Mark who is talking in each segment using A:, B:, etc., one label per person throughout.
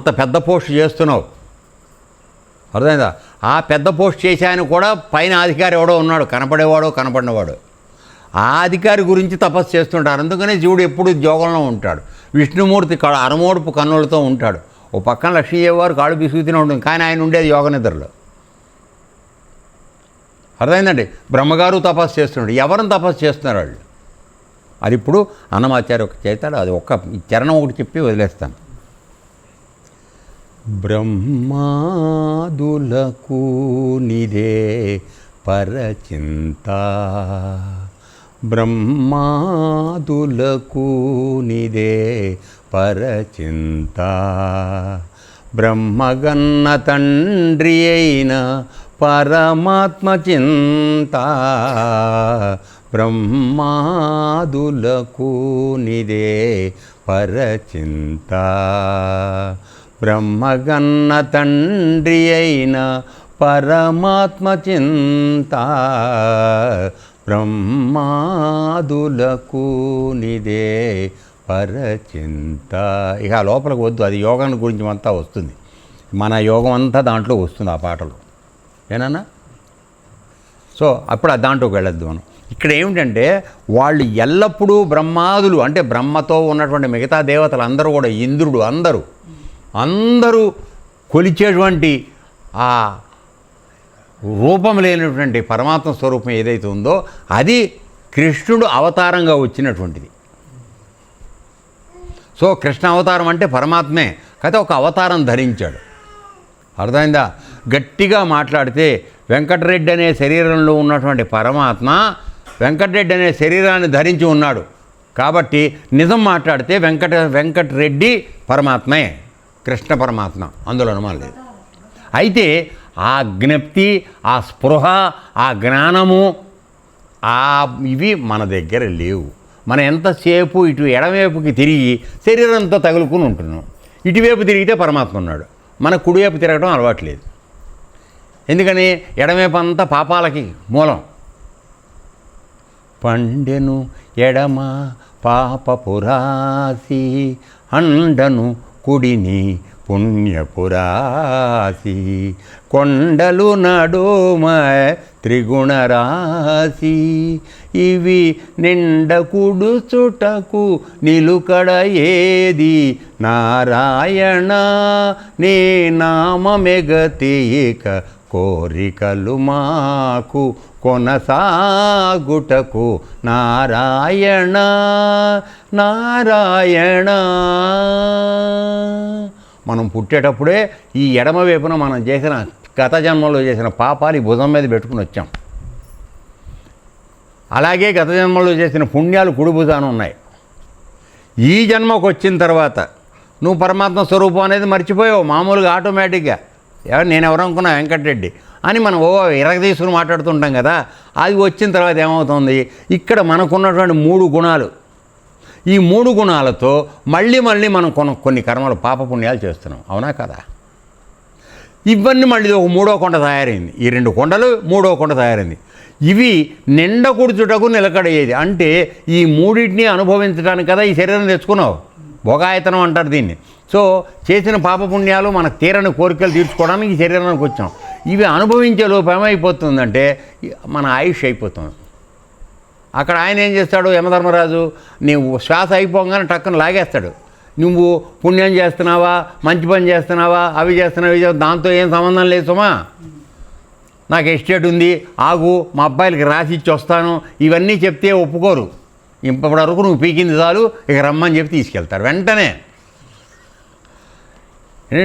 A: అంత పెద్ద పోస్ట్ చేస్తున్నావు. అర్థమైందా? ఆ పెద్ద పోస్ట్ చేసే ఆయన కూడా పైన అధికారి ఎవడో ఉన్నాడు. కనపడేవాడో కనపడినవాడు. ఆ అధికారి గురించి తపస్సు చేస్తుంటారు. అందుకనే జీవుడు ఎప్పుడు జోగంలో ఉంటాడు. విష్ణుమూర్తి కళ అరమోడుపు కన్నులతో ఉంటాడు. ఓ పక్కన లక్ష్మీదేవి కాళ్ళు బిసుగుతూనే ఉంటుంది. కానీ ఆయన ఉండేది యోగ నిద్రలో. అర్థమైందండి? బ్రహ్మగారు తపస్సు చేస్తున్నాడు ఎవరిని తపస్సు చేస్తున్నారు వాళ్ళు? అది ఇప్పుడు అన్నమాచార్య ఒక చేతాడు అది ఒక్క చరణం ఒకటి చెప్పి వదిలేస్తాను. బ్రహ్మాదులకు నిదే పరచింత. బ్రహ్మాదులకు నిదే పరచింత. బ్రహ్మగన్న తండ్రి అయిన పరమాత్మ చింత. బ్రహ్మాదులకు నిదే పరచింత. బ్రహ్మగన్న తండ్రి అయిన పరమాత్మ చింత బ్రహ్మాదులకు నిదే పరచింత. ఇక లోపలికి వద్దు అది యోగాన్ని గురించి అంతా వస్తుంది. మన యోగం అంతా దాంట్లో వస్తుంది ఆ పాటలో. ఏనన్నా? సో అప్పుడు ఆ దాంట్లోకి వెళ్ళొద్దు మనం. ఇక్కడ ఏమిటంటే వాళ్ళు ఎల్లప్పుడూ బ్రహ్మాదులు అంటే బ్రహ్మతో ఉన్నటువంటి మిగతా దేవతలు అందరూ కూడా ఇంద్రుడు అందరూ. అందరూ కొలిచేటువంటి ఆ రూపం లేనటువంటి పరమాత్మ స్వరూపం ఏదైతే ఉందో అది కృష్ణుడు అవతారంగా వచ్చినటువంటిది. సో కృష్ణ అవతారం అంటే పరమాత్మే కదా ఒక అవతారం ధరించాడు. అర్థమైందా? గట్టిగా మాట్లాడితే వెంకటరెడ్డి అనే శరీరంలో ఉన్నటువంటి పరమాత్మ వెంకటరెడ్డి అనే శరీరాన్ని ధరించి ఉన్నాడు. కాబట్టి నిజం మాట్లాడితే వెంకట వెంకటరెడ్డి పరమాత్మే. కృష్ణ పరమాత్మ అందులో అనుమానం లేదు. అయితే ఆ జ్ఞప్తి ఆ స్పృహ ఆ జ్ఞానము ఆ ఇవి మన దగ్గర లేవు. మనం ఎంతసేపు ఇటు ఎడమవైపుకి తిరిగి శరీరంతో తగులుకుని ఉంటున్నాం. ఇటువైపు తిరిగితే పరమాత్మ ఉన్నాడు. మన కుడివైపు తిరగడం అలవాట్లేదు ఎందుకని? ఎడమవైపు అంతా పాపాలకి మూలం. పండెను ఎడమ పాపపురాసి అండను కుడిని పుణ్యపురాసి కొండలు నడుమ త్రిగుణరాశి ఇవి నిండ కుడుచుటకు నిలుకడ ఏది నారాయణ. నీ నామమెగతీక కోరికలు మాకు కొనసాగుటకు నారాయణ నారాయణ. మనం పుట్టేటప్పుడే ఈ ఎడమ వైపున మనం చేసిన గత జన్మలో చేసిన పాపాలు ఈ భుజం మీద పెట్టుకుని వచ్చాం. అలాగే గత జన్మలో చేసిన పుణ్యాలు కుడి భుజాన ఉన్నాయి. ఈ జన్మకు వచ్చిన తర్వాత నువ్వు పరమాత్మ స్వరూపం అనేది మర్చిపోయావు మామూలుగా ఆటోమేటిక్గా నేను ఎవరనుకున్నా వెంకటరెడ్డి అని మనం ఓ ఇరగదీసుకుని మాట్లాడుతుంటాం కదా అది వచ్చిన తర్వాత ఏమవుతుంది? ఇక్కడ మనకున్నటువంటి మూడు గుణాలు. ఈ మూడు గుణాలతో మళ్ళీ మళ్ళీ మనం కొన కొన్ని కర్మలు పాపపుణ్యాలు చేస్తున్నాం. అవునా కదా? ఇవన్నీ మళ్ళీ ఒక మూడో కొండ తయారైంది. ఈ రెండు కొండలు మూడో కొండ తయారైంది. ఇవి నిండ కుడుచుటకు నిలకడయ్యేది. అంటే ఈ మూడింటిని అనుభవించడానికి కదా ఈ శరీరం తెచ్చుకున్నావు. భోగాయతనం అంటారు దీన్ని. సో చేసిన పాపపుణ్యాలు మన తీరని కోరికలు తీర్చుకోవడానికి ఈ శరీరానికి వచ్చాం. ఇవి అనుభవించే లోపం ఏమైపోతుందంటే మన ఆయుష్ అయిపోతుంది. అక్కడ ఆయన ఏం చేస్తాడు యమధర్మరాజు నీవు శ్వాస అయిపోగానే టక్కన లాగేస్తాడు. నువ్వు పుణ్యం చేస్తున్నావా మంచి పని చేస్తున్నావా అవి చేస్తున్నావు ఇవి చేస్తున్నావా, దాంతో ఏం సంబంధం లేదు సుమా. నాకు ఎస్టేట్ ఉంది ఆగు మా అబ్బాయిలకి రాసి ఇచ్చి వస్తాను ఇవన్నీ చెప్తే ఒప్పుకోరు. ఇప్పటి వరకు నువ్వు పీకింది చాలు ఇక రమ్మని చెప్పి తీసుకెళ్తారు వెంటనే.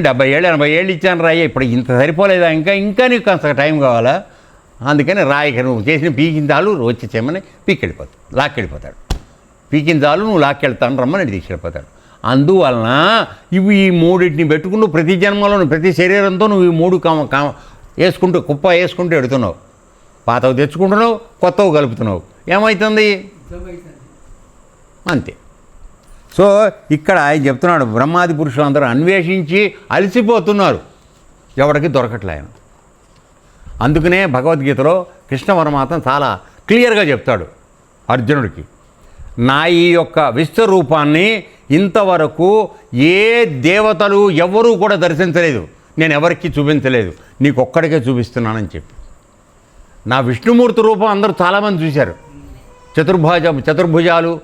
A: డెబ్బై ఏళ్ళు ఎనభై ఏళ్ళు ఇచ్చాను రాయ్య ఇప్పుడు ఇంత సరిపోలేదా? ఇంకా ఇంకా నీకు అంత టైం కావాలా? అందుకని రాయిక నువ్వు చేసిన పీకిన వచ్చి చెమ్మని పీకెళ్ళిపోతాడు లాక్కెళ్ళిపోతాడు. పీకిన నువ్వు లాక్కెళ్తాను రమ్మని తీసుకెళ్ళిపోతాడు. అందువలన ఇవి ఈ మూడింటిని పెట్టుకుని ప్రతి జన్మలో ప్రతి శరీరంతో నువ్వు ఈ మూడు కామ కామ వేసుకుంటూ కుప్ప వేసుకుంటూ ఎడుతున్నావు. పాతవి తెచ్చుకుంటున్నావు కొత్తవి కలుపుతున్నావు. ఏమవుతుంది అంతే. సో ఇక్కడ ఆయన చెప్తున్నాడు బ్రహ్మాది పురుషులు అందరూ అన్వేషించి అలసిపోతున్నారు. ఎవరికి దొరకట్లే ఆయన. అందుకనే భగవద్గీతలో కృష్ణ పరమాత్మ చాలా క్లియర్గా చెప్తాడు అర్జునుడికి. నా ఈ యొక్క విశ్వరూపాన్ని ఇంతవరకు ఏ దేవతలు ఎవరూ కూడా దర్శించలేదు. నేను ఎవరికి చూపించలేదు. నీకు ఒక్కడికే చూపిస్తున్నానని చెప్పి. నా విష్ణుమూర్తి రూపం అందరూ చాలామంది చూశారు. చతుర్భుజ చతుర్భుజాలు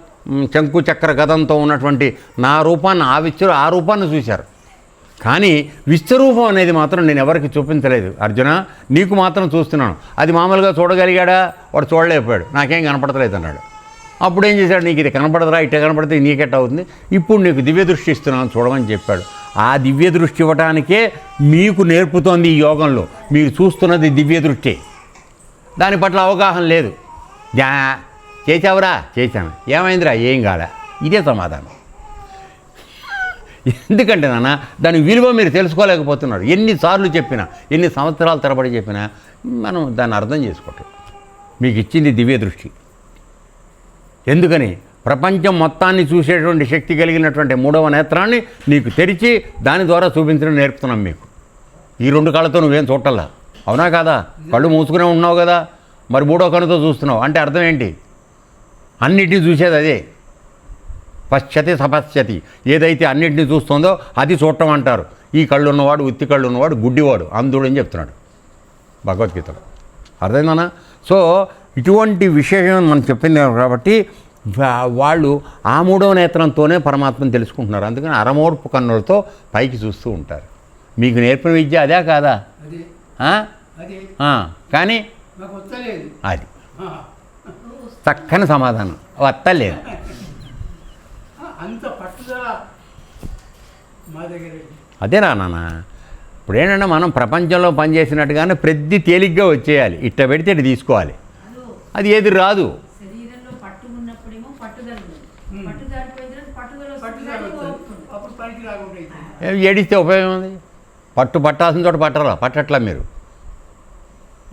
A: శంకు చక్ర గతంతో ఉన్నటువంటి నా రూపాన్ని ఆ విశ్వ ఆ రూపాన్ని చూశారు. కానీ విశ్వరూపం అనేది మాత్రం నేను ఎవరికి చూపించలేదు. అర్జున నీకు మాత్రం చూస్తున్నాను. అది మామూలుగా చూడగలిగాడా? వాడు చూడలేకపోయాడు. నాకేం కనపడతలేదు అన్నాడు. అప్పుడు ఏం చేశాడు? నీకు ఇది కనపడదురా ఇట్ట కనపడితే నీకెట్ట అవుతుంది? ఇప్పుడు నీకు దివ్య దృష్టి ఇస్తున్నాను చూడమని చెప్పాడు. ఆ దివ్య దృష్టి ఇవ్వటానికే మీకు నేర్పుతోంది ఈ యోగంలో. మీరు చూస్తున్నది దివ్య దృష్టి. దాని పట్ల అవగాహన లేదు. జా చేసావురా చేశాను. ఏమైందిరా? ఏం కాదా ఇదే సమాధానం. ఎందుకంటే నాన్న దాని విలువ మీరు తెలుసుకోలేకపోతున్నారు. ఎన్నిసార్లు చెప్పినా ఎన్ని సంవత్సరాల తరబడి చెప్పినా మనం దాన్ని అర్థం చేసుకోవట్లేదు. మీకు ఇచ్చింది దివ్య దృష్టి. ఎందుకని? ప్రపంచం మొత్తాన్ని చూసేటువంటి శక్తి కలిగినటువంటి మూడవ నేత్రాన్ని నీకు తెరిచి దాని ద్వారా చూపించడం నేర్పుతున్నాం మీకు. ఈ రెండు కళ్ళతో నువ్వేం చూడటల్లా అవునా కాదా? కళ్ళు మూసుకునే ఉన్నావు కదా. మరి మూడో కన్నుతో చూస్తున్నావు. అంటే అర్థం ఏంటి? అన్నిటినీ చూసేది అదే. పశ్చతి సపశ్చతి ఏదైతే అన్నింటినీ చూస్తుందో అది చూడటం అంటారు. ఈ కళ్ళు ఉన్నవాడు ఉత్తి కళ్ళు ఉన్నవాడు గుడ్డివాడు. అంధుడు అని చెప్తున్నాడు భగవద్గీతలో. అర్థమైందనా సో ఇటువంటి విషయం మనం చెప్పింది కాబట్టి వాళ్ళు ఆ మూడవ నేత్రంతోనే పరమాత్మను తెలుసుకుంటున్నారు. అందుకని అరమోడ్పు కన్నులతో పైకి చూస్తూ ఉంటారు. మీకు నేర్పిన విద్య అదే కాదా? కానీ అది. చక్కని సమాధానం. వత్తలేదు
B: ఆ, అంత పట్టుదల
A: అదేనా నాన్న ఇప్పుడు ఏంటంటే మనం ప్రపంచంలో పనిచేసినట్టుగానే ప్రతి తేలిగ్గా వచ్చేయాలి. ఇట్ట పెడితే ఇటు తీసుకోవాలి.
C: అదో.
A: అది ఏది రాదు. ఏడిస్తే ఉపయోగం ఉంది? పట్టు పట్టాల్సిన చోట పట్టరా? పట్టట్లా మీరు.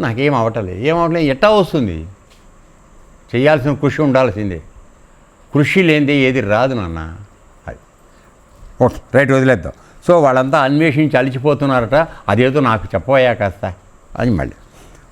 A: నాకేం అవ్వటలేదు ఏం అవ్వట్లేదు ఎట్టా వస్తుంది? చేయాల్సిన కృషి ఉండాల్సిందే. కృషి లేనిదే ఏది రాదు నాన్న. అది ఓకే రైట్ వదిలేద్దాం. సో వాళ్ళంతా అన్వేషించి అలిచిపోతున్నారట. అదేదో నాకు చెప్పబోయా కాస్త. అని మళ్ళీ.